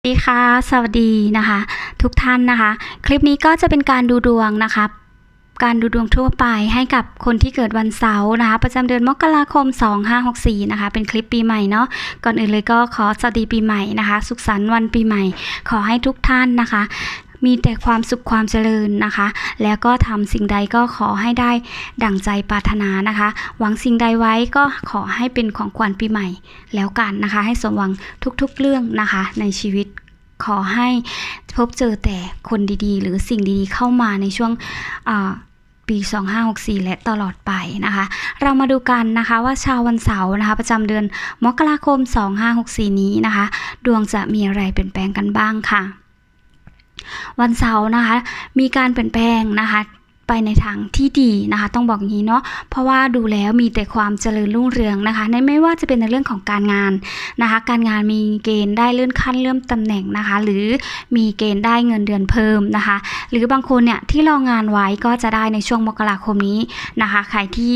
สวัสดีค่ะ สวัสดีนะคะ ทุกท่านนะคะ คลิปนี้ก็จะเป็นการดูดวงนะคะการดูดวงทั่วไปให้กับคนที่เกิดวันเสาร์นะคะ ประจำเดือนมกราคม 2564 นะคะ เป็นคลิปปีใหม่เนาะก่อนอื่นเลยก็ขอสวัสดีปีใหม่นะคะ สุขสันต์วันปีใหม่ ขอให้ทุกท่านนะคะ มีแต่ความสุขความเจริญนะคะ แล้วก็ทำสิ่งใดก็ขอให้ได้ดั่งใจปรารถนานะคะ หวังสิ่งใดไว้ก็ขอให้เป็นของขวัญปีใหม่แล้วกันนะคะ ให้สมหวังทุกๆเรื่องนะคะ ในชีวิตขอให้พบเจอแต่คนดีๆ หรือสิ่งดีๆ เข้ามาในช่วงปี 2564 และตลอดไปนะคะ เรามาดูกันนะคะว่าชาววันเสาร์นะคะ ประจำเดือนมกราคม 2564 นี้นะคะ ดวงจะมีอะไรเปลี่ยนแปลงกันบ้างค่ะ วันเสาร์นะคะ มีการเปลี่ยนแปลงนะคะ ไปในทางที่ดีนะคะ ต้องบอกอย่างนี้เนาะเพราะว่าดูแล้วมีแต่ความเจริญรุ่งเรืองนะคะในไม่ว่าจะเป็นในเรื่องของการงานนะคะ การงานมีเกณฑ์ได้เลื่อนขั้นเลื่อนตำแหน่งนะคะ หรือมีเกณฑ์ได้เงินเดือนเพิ่มนะคะ หรือบางคนเนี่ยที่รองานไว้ก็จะได้ในช่วงมกราคมนี้นะคะใครที่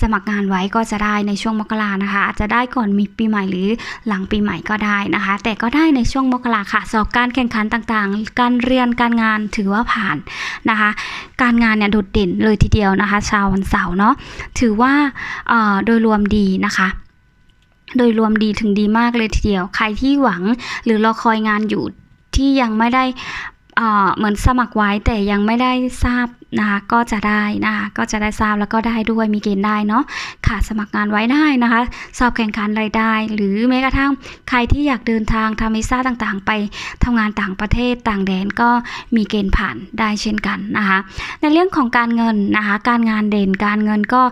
สมัครงานไว้ก็จะได้ในช่วงมกรานะคะ อาจจะได้ก่อนมีปีใหม่หรือหลังปีใหม่ก็ได้นะคะ แต่ก็ได้ในช่วงมกราค่ะสอบการแข่งขันต่างๆ การเรียนการงานถือว่าผ่านนะคะ การงานเนี่ยโดดเด่นเลยทีเดียวนะคะ ชาววันเสาร์เนาะถือว่าโดยรวมดีนะคะโดยรวมดีถึงดีมากเลยทีเดียว ใครที่หวังหรือรอคอยงานอยู่ที่ยังไม่ได้เอ่อเหมือนสมัครไว้แต่ยังไม่ได้ทราบ นะคะก็จะได้นะคะก็จะได้ทราบแล้วก็ได้ด้วยมีเกณฑ์ได้เนาะค่ะสมัครงานไว้ได้นะคะ สอบแข่งขันรายได้ หรือแม้กระทั่งใครที่อยากเดินทางทำวีซ่าต่างๆ ไปทำงานต่างประเทศต่างแดนก็มีเกณฑ์ผ่านได้เช่นกันนะคะ ในเรื่องของการเงินนะคะการงานเด่นการเงินก็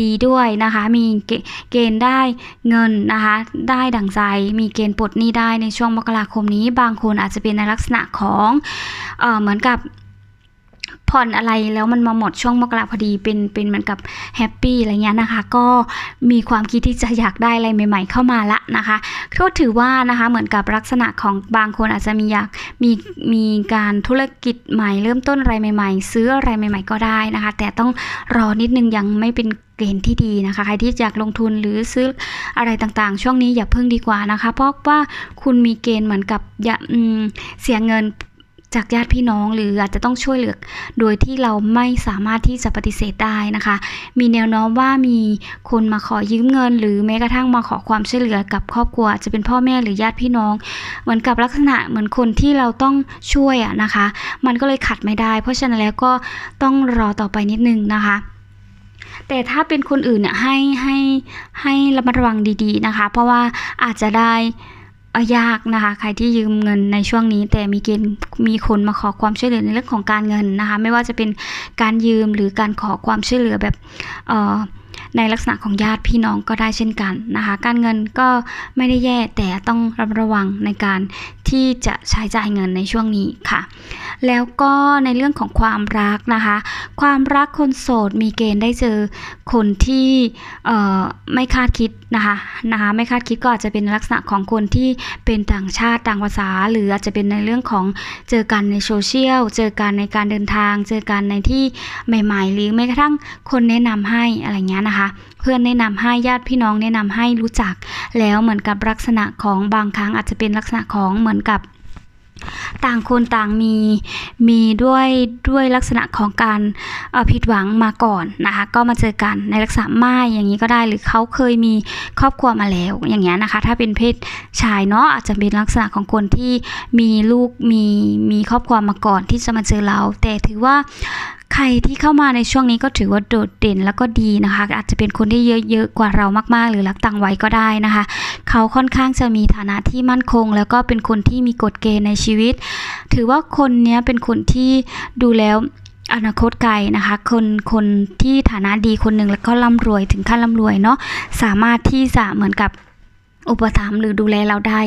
ดีด้วยนะคะ มีเกเกณฑ์ได้เงินนะคะได้ดั่งใจ มีเกณฑ์ปลดหนี้ได้ในช่วงมกราคมนี้ บางคนอาจจะเป็นในลักษณะของเออเหมือนกับ ผ่อนอะไรแล้วมันมาหมดช่วงมกราพอดีเป็นเป็นเหมือนกับแฮปปี้อะไรเงี้ยนะคะ ก็มีความคิดที่จะอยากได้อะไรใหม่ ๆ เข้ามาละนะคะก็ถือว่านะคะเหมือนกับลักษณะของบางคนอาจจะมีอยากมีมีการธุรกิจใหม่เริ่มต้นอะไรใหม่ ๆ ซื้ออะไรใหม่ ๆ ก็ได้นะคะ แต่ต้องรอนิดนึงยังไม่เป็นเกณฑ์ที่ดีนะคะใครที่อยากลงทุนหรือซื้ออะไรต่างๆ ช่วงนี้อย่าเพิ่งดีกว่านะคะ เพราะว่าคุณมีเกณฑ์เหมือนกับอย่าเสียเงิน จากญาติพี่น้องหรืออาจจะต้องช่วยเหลือ โดยที่เราไม่สามารถที่จะปฏิเสธได้นะคะ มีแนวโน้มว่ามีคนมาขอยืมเงิน หรือแม้กระทั่งมาขอความช่วยเหลือกับครอบครัวจะเป็นพ่อแม่หรือญาติพี่น้อง เหมือนกับลักษณะเหมือนคนที่เราต้องช่วยอะนะคะ มันก็เลยขัดไม่ได้ เพราะฉะนั้นแล้วก็ต้องรอต่อไปนิดนึงนะคะแต่ถ้าเป็นคนอื่นเนี่ยให้ให้ให้ระมัดระวังดีๆนะคะ เพราะว่าอาจจะได้ ยากนะคะ ใครที่ยืมเงินในช่วงนี้ แต่มีเกณฑ์มีคนมาขอความช่วยเหลือในเรื่องของการเงินนะคะ ไม่ว่าจะเป็นการยืมหรือการขอความช่วยเหลือแบบในลักษณะของญาติพี่น้องก็ได้เช่นกันนะคะ การเงินก็ไม่ได้แย่แต่ต้องระมัดระวังในการที่จะใช้จ่ายเงินในช่วงนี้ค่ะ แล้วก็ในเรื่องของความรักนะคะ ความรักคนโสดมีเกณฑ์ได้เจอคนที่ไม่คาดคิด นะคะนะคะไม่คาดคิดก็อาจจะเป็นลักษณะของคนที่เป็นต่างชาติต่างภาษา หรืออาจจะเป็นในเรื่องของเจอกันในโซเชียลเจอกันในการเดินทาง เจอกันในที่ใหม่ ๆ หรือแม้กระทั่งคนแนะนำให้อะไรเงี้ยนะคะเพื่อนแนะนำให้ญาติพี่น้องแนะนำให้รู้จัก แล้วเหมือนกับลักษณะของบางครั้งอาจจะเป็นลักษณะของเหมือนกับ ต่างคนต่างมีมีด้วยด้วยลักษณะของการผิดหวังมาก่อนนะคะก็มาเจอกันในลักษณะไม่อย่างนี้ก็ได้หรือเขาเคยมีครอบครัวมาแล้วอย่างเงี้ยนะคะ ถ้าเป็นเพศชายเนาะอาจจะเป็นลักษณะของคนที่มีลูกมีมีครอบครัวมาก่อนที่จะมาเจอเรา แต่ถือว่า ใครที่เข้ามาในช่วงนี้ก็ถือว่าโดดเด่นแล้วก็ดีนะคะ อาจจะเป็นคนที่เยอะๆกว่าเรามากๆ หรือรักต่างวัยก็ได้นะคะ เขาค่อนข้างจะมีฐานะที่มั่นคง แล้วก็เป็นคนที่มีกฎเกณฑ์ในชีวิต ถือว่าคนนี้เป็นคนที่ดูแล้วอนาคตไกลนะคะ คนคนที่ฐานะดีคนหนึ่งแล้วก็ร่ำรวยถึงขั้นร่ำรวยเนาะสามารถที่จะเหมือนกับอุปถัมภ์หรือดูแลเราได้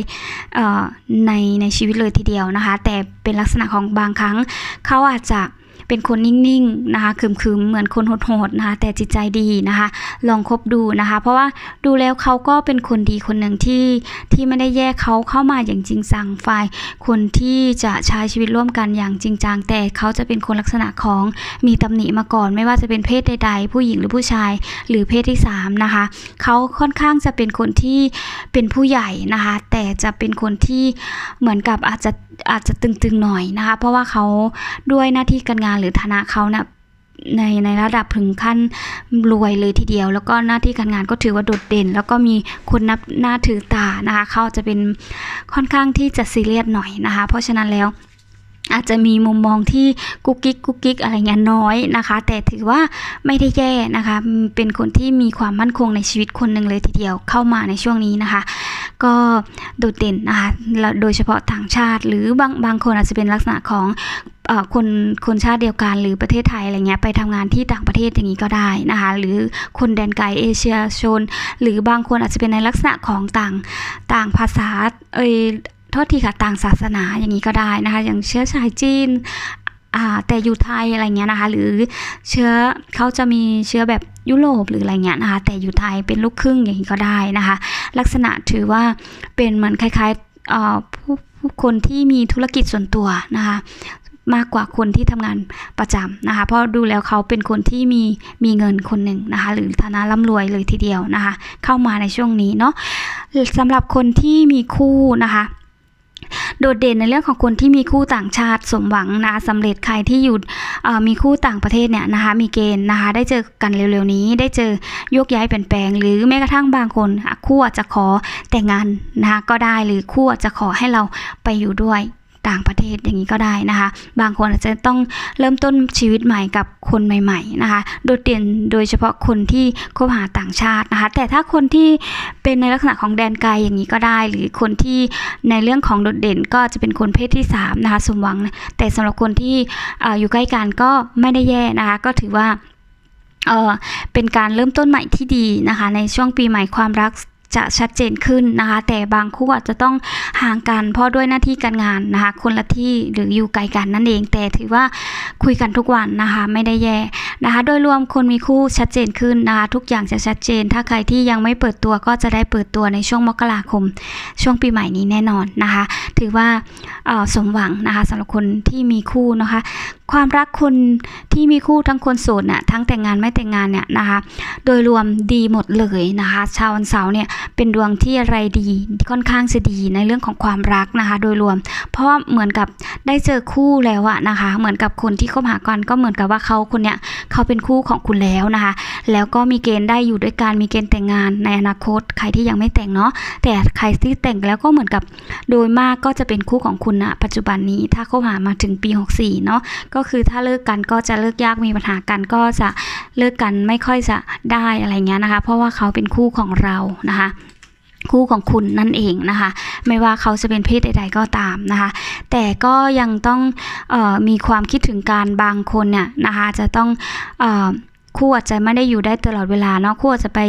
ในในชีวิตเลยทีเดียวนะคะ แต่เป็นลักษณะของบางครั้งเขาอาจจะ เป็นคนนิ่งๆนะคะขึมๆเหมือนคนโหดๆนะคะแต่จิตใจดีนะคะ ลองคบดูนะคะ เพราะว่าดูแล้วเขาก็เป็นคนดีคนหนึ่งที่ที่ไม่ได้แยกเขาเข้ามาอย่างจริงจังฝ่ายคนที่จะใช้ชีวิตร่วมกันอย่างจริงจังแต่เขาจะเป็นคนลักษณะของมีตำหนิมาก่อน ไม่ว่าจะเป็นเพศใด ๆ ผู้หญิงหรือผู้ชาย หรือเพศที่สามนะคะเขาค่อนข้างจะเป็นคนที่เป็นผู้ใหญ่นะคะ แต่จะเป็นคนที่เหมือนกับอาจจะ อาจจะตึงๆหน่อยนะคะ เพราะว่าเขาด้วยหน้าที่การงานหรือฐานะเขาเนี่ยในในระดับถึงขั้นรวยเลยทีเดียว แล้วก็หน้าที่การงานก็ถือว่าโดดเด่น แล้วก็มีคนนับหน้าถือตานะคะเขาจะเป็นค่อนข้างที่จะซีเรียสหน่อยนะคะ เพราะฉะนั้นแล้ว อาจจะมีมุมมองที่กุ๊กกิ๊กกุ๊กกิ๊กอะไรเงี้ยน้อยนะคะ แต่ถือว่าไม่ได้แย่นะคะ เป็นคนที่มีความมั่นคงในชีวิตคนหนึ่งเลยทีเดียวเข้ามาในช่วงนี้นะคะ ก็โดดเด่นนะคะโดยเฉพาะต่างชาติ หรือบางบางคนอาจจะเป็นลักษณะของอคนคนชาติเดียวกันหรือประเทศไทยอะไรเงี้ยไปทำงานที่ต่างประเทศอย่างนี้ก็ได้นะคะหรือคนแดนไกลเอเชียชน หรือบางคนอาจจะเป็นในลักษณะของต่างต่างภาษาเอ ทษทีค่ะต่างศาสนาอย่างนี้ก็ได้นะคะ อย่างเชื้อสายจีนแต่อยู่ไทยอะไรเงี้ยนะคะ หรือเชื้อเขาจะมีเชื้อแบบยุโรปหรืออะไรเงี้ยนะคะ แต่อยู่ไทยเป็นลูกครึ่งอย่างนี้ก็ได้นะคะ ลักษณะถือว่าเป็นเหมือนคล้ายๆผู้คนที่มีธุรกิจส่วนตัวนะคะมากกว่าคนที่ทำงานประจำนะคะ เพราะดูแล้วเขาเป็นคนที่มีมีเงินคนหนึ่งนะคะ หรือฐานะร่ำรวยเลยทีเดียวนะคะ เข้ามาในช่วงนี้เนาะสำหรับคนที่มีคู่นะคะ โดดเด่นในเรื่องของคนที่มีคู่ต่างชาติสมหวังนะสำเร็จใครที่อยู่มีคู่ต่างประเทศเนี่ยนะคะมีเกณฑ์นะคะได้เจอกันเร็วๆนี้ได้เจอโยกย้ายเปลี่ยนแปลง หรือแม้กระทั่งบางคนคู่อาจจะขอแต่งงานนะคะก็ได้หรือคู่อาจจะขอให้เราไปอยู่ด้วย ต่างประเทศอย่างนี้ก็ได้นะคะ บางคนอาจจะต้องเริ่มต้นชีวิตใหม่กับคนใหม่ ๆ นะคะ โดดเด่นโดยเฉพาะคนที่คบหาต่างชาตินะคะ แต่ถ้าคนที่เป็นในลักษณะของแดนไกลอย่างนี้ก็ได้ หรือคนที่ในเรื่องของโดดเด่นก็จะเป็นคนเพศที่สามนะคะสมหวัง แต่สำหรับคนที่อออยู่ใกล้กันก็ไม่ได้แย่นะคะ ก็ถือว่าเออเป็นการเริ่มต้นใหม่ที่ดีนะคะ ในช่วงปีใหม่ความรัก จะชัดเจนขึ้นนะคะ แต่บางคู่อาจจะต้องห่างกัน เพราะด้วยหน้าที่การงานนะคะ คนละที่หรืออยู่ไกลกันนั่นเอง แต่ถือว่าคุยกันทุกวันนะคะ ไม่ได้แย่นะคะ โดยรวมคนมีคู่ชัดเจนขึ้นนะคะ ทุกอย่างจะชัดเจน ถ้าใครที่ยังไม่เปิดตัวก็จะได้เปิดตัวในช่วงมกราคม ช่วงปีใหม่นี้แน่นอนนะคะ ถือว่าสมหวังนะคะสำหรับคนที่มีคู่นะคะ ความรักคนที่มีคู่ทั้งคนโสดน่ะทั้งแต่งงานไม่แต่งงานเนี่ยนะคะ โดยรวมดีหมดเลยนะคะ ชาววันเสาร์เนี่ยเป็นดวงที่อะไรดีค่อนข้างจะดีในเรื่องของความรักนะคะ โดยรวม เพราะเหมือนกับได้เจอคู่แล้วอะนะคะ เหมือนกับคนที่คบหากันก็เหมือนกับว่าเขาคนเนี้ยเขาเป็นคู่ของคุณแล้วนะคะ แล้วก็มีเกณฑ์ได้อยู่ด้วยกันมีเกณฑ์แต่งงานในอนาคต ใครที่ยังไม่แต่งเนาะแต่ใครที่แต่งแล้วก็เหมือนกับโดยมากก็จะเป็นคู่ของคุณณปัจจุบันนี้ถ้าคบหามาถึงปี 64เนาะก็คือถ้าเลิกกันก็จะเลิกยากมีปัญหากันก็จะเลิกกันไม่ค่อยจะได้อะไรเงี้ยนะคะ เพราะว่าเขาเป็นคู่ของเรานะคะ คู่ของคุณนั่นเองนะคะ ไม่ว่าเขาจะเป็นเพศใด ๆ ก็ตามนะคะ แต่ก็ยังต้องออมีความคิดถึงการบางคนเนี่ยนะคะจะต้องออ คู่อาจจะไม่ได้อยู่ได้ตลอดเวลาเนาะคู่อาจจะไป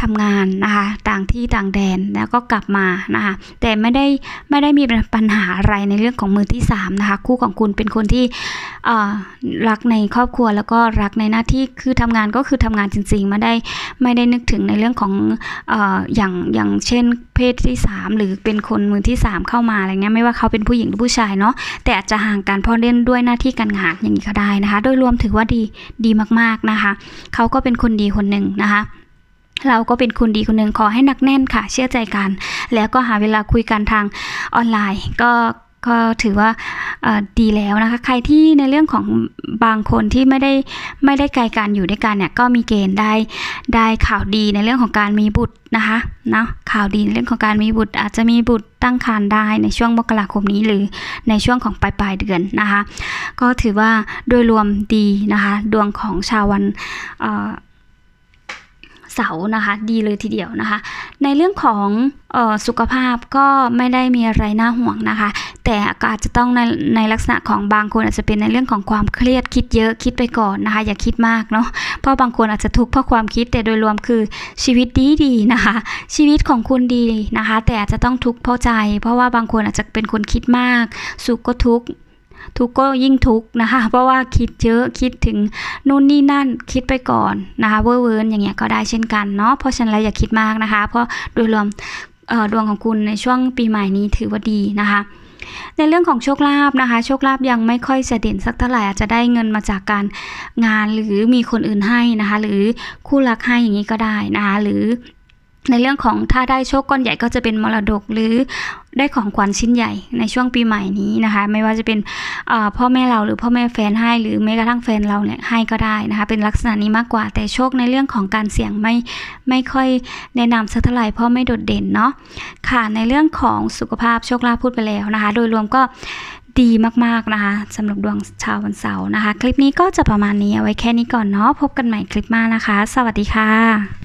ทำงานนะคะต่างที่ต่างแดนแล้วก็กลับมานะคะแต่ไม่ได้ไม่ได้มีปัญหาอะไรในเรื่องของมือที่สามนะคะคู่ของคุณเป็นคนที่รักในครอบครัวแล้วก็รักในหน้าที่คือทำงานก็คือทำงานจริงๆไม่ได้ไม่ได้นึกถึงในเรื่องของเอ่ออย่างอย่างเช่น เพศที่ 3 หรือเป็นคนมือที่ 3 เข้ามาอะไรเงี้ยไม่ว่าเขาเป็นผู้หญิงหรือผู้ชายเนาะแต่อาจจะห่างกันเพราะเล่นด้วยหน้าที่การงานอย่างนี้ก็ได้นะคะ โดยรวมถือว่าดีดีมากๆนะคะเขาก็เป็นคนดีคนหนึ่งนะคะเราก็เป็นคนดีคนหนึ่งขอให้หนักแน่นค่ะ เชื่อใจกัน แล้วก็หาเวลาคุยกันทางออนไลน์ ก็ ก็ถือว่าดีแล้วนะคะ ใครที่ในเรื่องของบางคนที่ไม่ได้ไม่ได้ไกลกันอยู่ด้วยกันเนี่ยก็มีเกณฑ์ได้ได้ข่าวดีในเรื่องของการมีบุตรนะคะเนาะข่าวดีในเรื่องของการมีบุตร อาจจะมีบุตรตั้งครรภ์ได้ในช่วงมกราคมนี้หรือในช่วงของปลายปลายเดือนนะคะ ก็ถือว่าโดยรวมดีนะคะดวงของชาววันเสาร์นะคะดีเลยทีเดียวนะคะ ในเรื่องของออสุขภาพก็ไม่ได้มีอะไรน่าห่วงนะคะ แต่ก็อาจจะต้องในในลักษณะของบางคนอาจจะเป็นในเรื่องของความเครียดคิดเยอะคิดไปก่อนนะคะ อย่าคิดมากเนาะเพราะบางคนอาจจะทุกข์เพราะความคิดแต่โดยรวมคือชีวิตดีดีนะคะ ชีวิตของคุณดีนะคะ แต่อาจจะต้องทุกข์เพราะใจ เพราะว่าบางคนอาจจะเป็นคนคิดมาก สุขก็ทุกข์ทุกข์ก็ยิ่งทุกข์นะคะ เพราะว่าคิดเยอะคิดถึงนู่นนี่นั่นคิดไปก่อนนะคะเวอร์เวิร์นอย่างเงี้ยก็ได้เช่นกันเนาะเพราะฉะนั้นแล้วอย่าคิดมากนะคะ เพราะโดยรวมดวงของคุณในช่วงปีใหม่นี้ถือว่าดีนะคะ ในเรื่องของโชคลาภนะคะ โชคลาภยังไม่ค่อยจะเด่นสักเท่าไหร่อาจจะได้เงินมาจากการงานหรือมีคนอื่นให้นะคะ หรือคู่รักให้อย่างนี้ก็ได้นะคะหรือ ในเรื่องของถ้าได้โชคก้อนใหญ่ก็จะเป็นมรดกหรือได้ของขวัญชิ้นใหญ่ในช่วงปีใหม่นี้นะคะ ไม่ว่าจะเป็นพ่อแม่เราหรือพ่อแม่แฟนให้หรือแม้กระทั่งแฟนเราเนี่ยให้ก็ได้นะคะ เป็นลักษณะนี้มากกว่า แต่โชคในเรื่องของการเสี่ยงไม่ไม่ค่อยแนะนำสักเท่าไหร่เพราะไม่โดดเด่นเนาะค่ะในเรื่องของสุขภาพโชคลาภพูดไปแล้วนะคะ โดยรวมก็ดีมากๆนะคะสำหรับดวงชาววันเสาร์นะคะ คลิปนี้ก็จะประมาณนี้เอาไว้แค่นี้ก่อนเนาะพบกันใหม่คลิปหน้านะคะ สวัสดีค่ะ